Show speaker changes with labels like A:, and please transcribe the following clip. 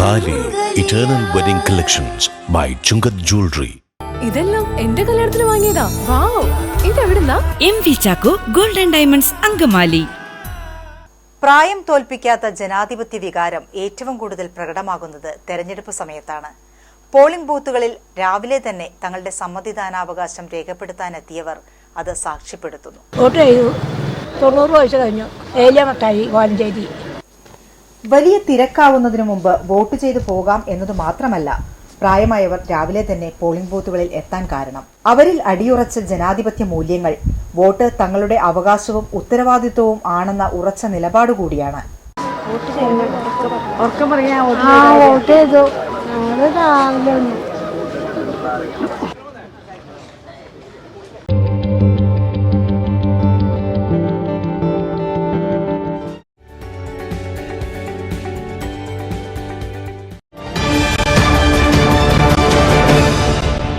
A: താലി eternal wedding collections by Chungath jewellery
B: ഇതെല്ലാം എന്റെ കല്യാണത്തിന് വാങ്ങിയതാ. Wow. ഇതെവിടുന്നാ?
C: M V Chacko golden diamonds Angamaly.
D: പ്രായം തോൽപ്പിക്കാത്ത ജനാധിപത്യ വികാരം ഏറ്റവും കൂടുതൽ പ്രകടമാകുന്നത് തെരഞ്ഞെടുപ്പ് സമയത്താണ്. പോളിംഗ് ബൂത്തുകളിൽ രാവിലെ തന്നെ തങ്ങളുടെ സമ്മതിദാനാവകാശം രേഖപ്പെടുത്താനെത്തിയവർ അത് സാക്ഷ്യപ്പെടുത്തുന്നു.
E: തൊണ്ണൂറ് വയസ്സ് കഴിഞ്ഞു. ഏലിയ മത്തായി കോലഞ്ചേരി
D: വലിയ തിരക്കാവുന്നതിനു മുമ്പ് വോട്ട് ചെയ്തു പോകാം എന്നത് മാത്രമല്ല പ്രായമായവർ രാവിലെ തന്നെ പോളിംഗ് ബൂത്തുകളിൽ എത്താൻ കാരണം. അവരിൽ അടിയുറച്ച ജനാധിപത്യ മൂല്യങ്ങൾ വോട്ട് തങ്ങളുടെ അവകാശവും ഉത്തരവാദിത്വവും ആണെന്ന ഉറച്ച നിലപാട് കൂടിയാണ്.
E: വോട്ട് ചെയ്തു.